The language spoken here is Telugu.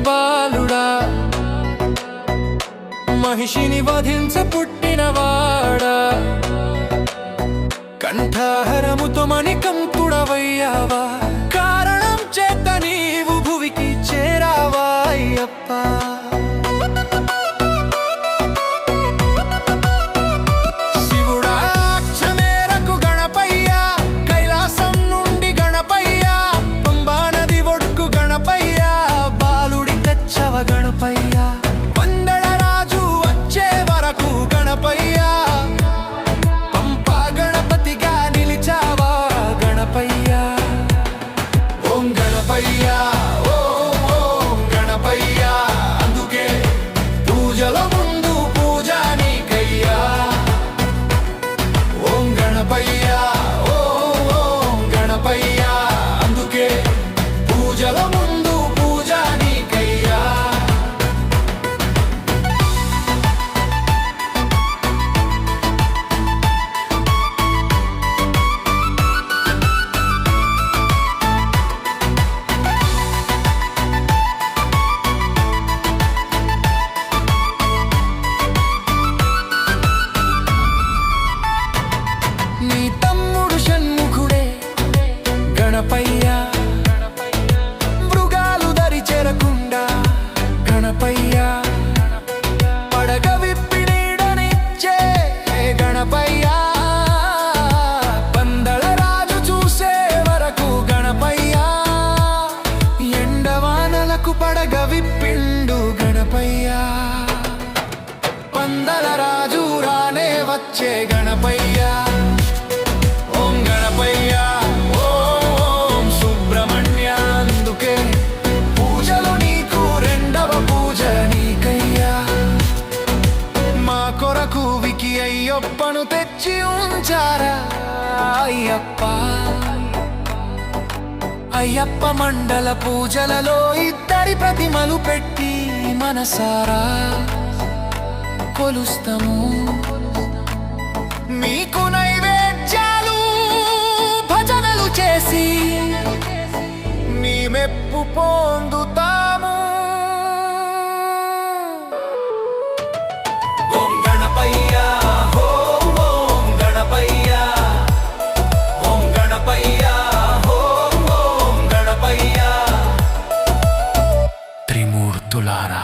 బాలుడా. మహిషిని వధించ పుట్టినవా பையா గణపై కూవికి అయ్యప్పను తెచ్చి ఉంచారా? అయ్యప్ప. అయ్యప్ప మండల పూజలలో ఇద్దరి ప్రతిమలు పెట్టి మనసారా? కొలుస్తాము. మీకు నైవేద్యాలు భజనలు చేసి మీ మెప్పు పొందుతా త్రిమూర్తులారా